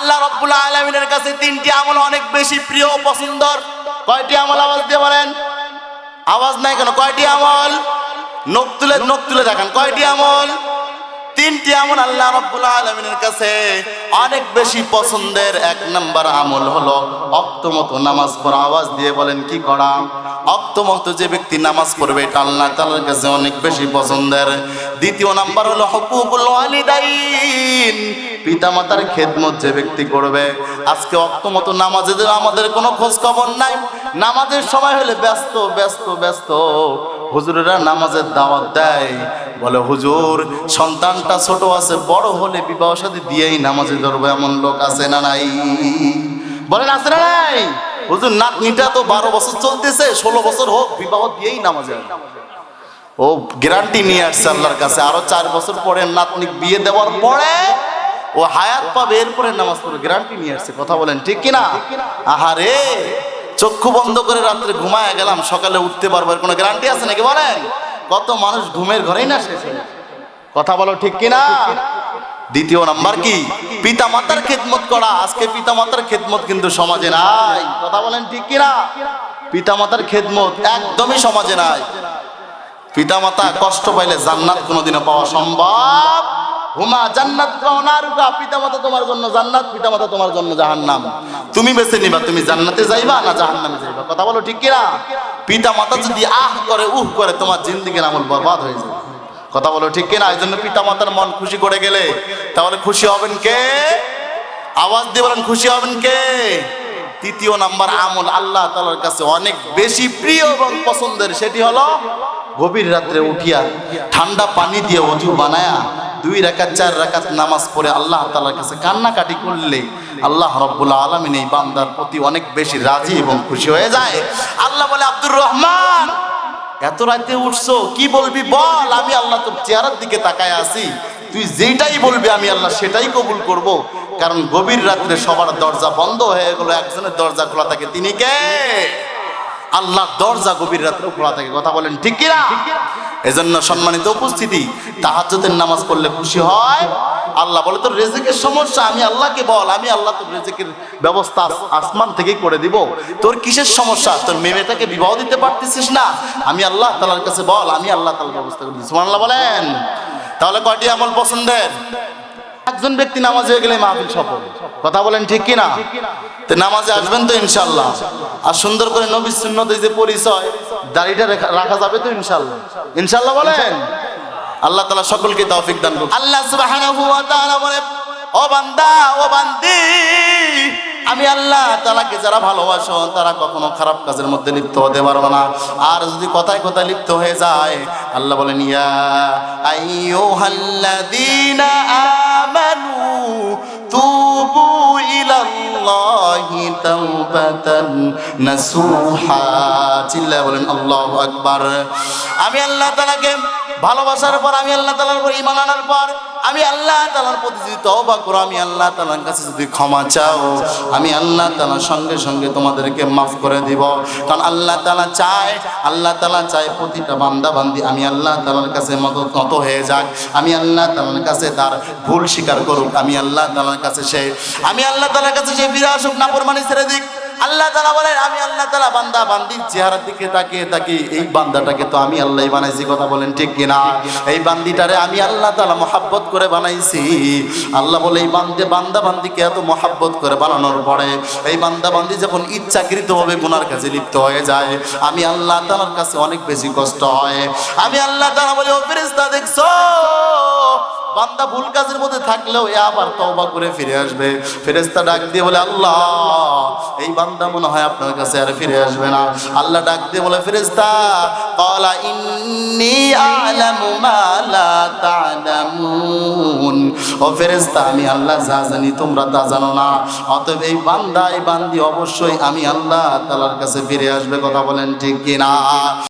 আল্লাহ রব্বুল আলমিনের কাছে তিনটি আমল অনেক বেশি প্রিয় পছন্দর। কয়টি আমল আওয়াজ দিয়ে বলেন? আওয়াজ নাই কেন? কয়টি আমল? নখ তুলে নখ তুলে দেখেন। কয়টি আমল? তিনটি আমল আল্লাহ রব্বুল আলমিনের কাছে অনেক বেশি পছন্দের এক নাম্বার আমল হলো অক্তমতো নামাজ পড়া। আওয়াজ দিয়ে বলেন, কি করা? অক্তমতো যে ব্যক্তি নামাজ পড়বে, এটা আল্লাহ তাআলার কাছে অনেক বেশি পছন্দের। দ্বিতীয় নাম্বার হলো হকুকুল ওয়ালিদাইন, পিতামাতার খেদমত যে ব্যক্তি করবে। আজকে অক্তমতো নামাজেদের আমাদের কোনো খোঁজ খবর নাই। নামাজের সময় হলে ব্যস্ত ব্যস্ত ব্যস্ত। হুজুরেরা নামাজের দাওয়াত দেয়। বলে, হুজুর, সন্তানটা ছোট আছে, বড় হলে বিবাহ সাথে দিয়েই নামাজে ধরবো, এমন লোক আছে না নাই? বলেন আছে না নাই? হুজুর, নাতনিটা তো বারো বছর চলতেছে, ষোলো বছর হোক, বিবাহ দিয়েই নামাজে ও গ্যারান্টি নিয়ে আসছে আল্লাহর কাছে। আরও চার বছর পরে নাতনি বিয়ে দেওয়ার পরে ও হায়াত পাবে, এরপরে নামাজ পড়বে, গ্যারান্টি নিয়ে আসছে। কথা বলেন ঠিক কিনা? আহারে! চক্ষু বন্ধ করে রাত্রে ঘুমায় গেলাম, সকালে উঠতে পারব কোনো গ্যারান্টি আছে নাকি বলেন? কত মানুষ ঘুমের ঘরেই না শেষ কথা বলো ঠিক কিনা? দ্বিতীয় নাম্বার কি? পিতা মাতার খেদমত করা। আজকে পিতা মাতার খেদমত কিন্তু সমাজে নাই। কথা বলেন ঠিক কিনা? পিতা মাতার খেদমত একদমই সমাজে নাই। পিতামাতা কষ্ট পাইলে জান্নাত কোনোদিনও পাওয়া সম্ভব হুমা জান্নাত নারুকা পিতামাতা তোমার জন্য জান্নাত, পিতামাতা তোমার জন্য জাহান্নাম। তুমি বেছে নিবা, তুমি জান্নাতে যাইবা না জাহান্নামে যাইবা। কথা বলো ঠিক কিনা? পিতামাতা যদি আহ করে, উহ করে, তোমার জিন্দিগির আমল বরবাদ হয়ে যাবে কথা বলো ঠিক কিনা? এই জন্য পিতামাতার মন খুশি করে গেলে, তাহলে খুশি হবেন কে? আওয়াজ দিয়ে বলেন, খুশি হবেন কে? তৃতীয় নাম্বার আমল আল্লাহ তালার কাছে অনেক বেশি প্রিয় এবং পছন্দের, সেটি হলো গভীর রাত্রে উঠিয়া ঠান্ডা পানি দিয়ে অজু বানায়া দুই রাকাত, চার রাকাত নামাজ পড়ে আল্লাহ তালার কাছে কান্নাকাটি করলে আল্লাহ রব্বুল আলমিন এই বান্দার প্রতি অনেক বেশি রাজি এবং খুশি হয়ে যায়। আল্লাহ বলে, আব্দুর রহমান, এত রাতে উঠছো, কি বলবি বল? আমি আল্লাহ তোর চেহারার দিকে তাকায় আছি। তুই যেটাই বলবি আমি আল্লাহ সেটাই কবুল করব। কারণ গভীর রাত্রে সবার দরজা বন্ধ হয়ে গেল, একজনের দরজা খোলা থাকে, তিনি কে? আল্লাহ দরজা গভীর রাত্রে খোলা থাকে, কথা বলেন ঠিক কিনা? এজন্য সম্মানিত উপস্থিতি, তাহাজ্জুদের নামাজ পড়লে খুশি হয়। আল্লাহ বলে, তোর রেজেকের সমস্যা, আমি আল্লাহকে বল, আমি আল্লাহ তোর রেজেকের ব্যবস্থা আসমান থেকেই করে দিব। তোর কিসের সমস্যা? তোর মেয়েটাকে বিবাহ দিতে পারতেছিস না? আমি আল্লাহ তালার কাছে বল, আমি আল্লাহ তালার ব্যবস্থা করে দিচ্ছি আল্লাহ বলেন। তাহলে কয়টি আমল পছন্দের? একজন ব্যক্তি নামাজ হয়ে গেলে মাহফিল সফল। কথা বলেন ঠিক কিনা? নামাজে আসবেন তো ইনশাল্লাহ আর সুন্দর করে নবী সুন্নত এই যে পরিচয় দাড়িটা রাখা যাবে তো ইনশাল্লাহ ইনশাল্লাহ বলেন? আল্লাহ তালা সকলকে তৌফিক দান করুন আল্লাহ সুবহানাহু ওয়া তাআলা বলে, ও বান্দা, ও বান্দি, আমি আল্লাহ তালাকে যারা ভালোবাসো, তারা কখনো খারাপ কাজের মধ্যে লিপ্ত হতে পারবে না। আর যদি কথায় কথায় লিপ্ত হয়ে যায়, আল্লাহ বলেন, ইয়া আইয়ুহাল্লাযীনা আমি আল্লাহ ভালোবাসার পর, আমি আল্লাহ আনার পর, আমি আল্লাহ প্রতি যদি আল্লাহ তাআলার কাছে যদি ক্ষমা চাও, আমি আল্লাহ সঙ্গে সঙ্গে তোমাদেরকে মাফ করে দিব। কারণ আল্লাহ তালা চায়, আল্লাহ তালা চায় প্রতিটা বান্দা বান্দি আমি আল্লাহ তালার কাছে মত নত হয়ে যাক। আমি আল্লাহ তালার কাছে তার ভুল স্বীকার করুক, আমি আল্লাহ তালার কাছে সে, আমি আল্লাহ তালার কাছে সে ফিরে আসুক না প্রমাণী ছেড়ে দিক। আল্লাহ তালা বলেন, আমি আল্লাহ তালা বান্দা, বান্দির চেহারার দিকে তাকিয়ে তাকি এই বান্দাটাকে তো আমি আল্লাহ বানাইছি, কথা বলেন ঠিক কিনা? এই বান্দিটারে আমি আল্লাহ তালা মহাব্বত করে বানাইছি। আল্লাহ বলে, এই বান্দে, বান্দা বান্দিকে এত মহাব্বত করে বানানোর পরে, এই বান্দা বান্দি যখন ইচ্ছাকৃতভাবে গুনার কাছে লিপ্ত হয়ে যায়, আমি আল্লাহ তালার কাছে অনেক বেশি কষ্ট হয়। আমি আল্লাহ তালা বলে, ও ফেরেস্তা দেখছ? বান্দা ভুল কাজের মধ্যে থাকলেও এ আবার তওবা করে ফিরে আসবে। ফেরেস্তা ডাক দিয়ে বলে, আল্লাহ, এই বান্দা মনে হয় আপনার কাছে আর ফিরে আসবে না। আল্লাহ ডাক দিয়ে বলে ফেরেস্তা ক্বালা ইন্নী আ'লামু মা লা তা'লামুন। ও ফেরেস্তা আমি আল্লাহ যা জানি তোমরা তা জানো না। অতএব এই বান্দা, এই বান্দি অবশ্যই আমি আল্লাহ তাআলার কাছে ফিরে আসবে, কথা বলেন ঠিক কিনা?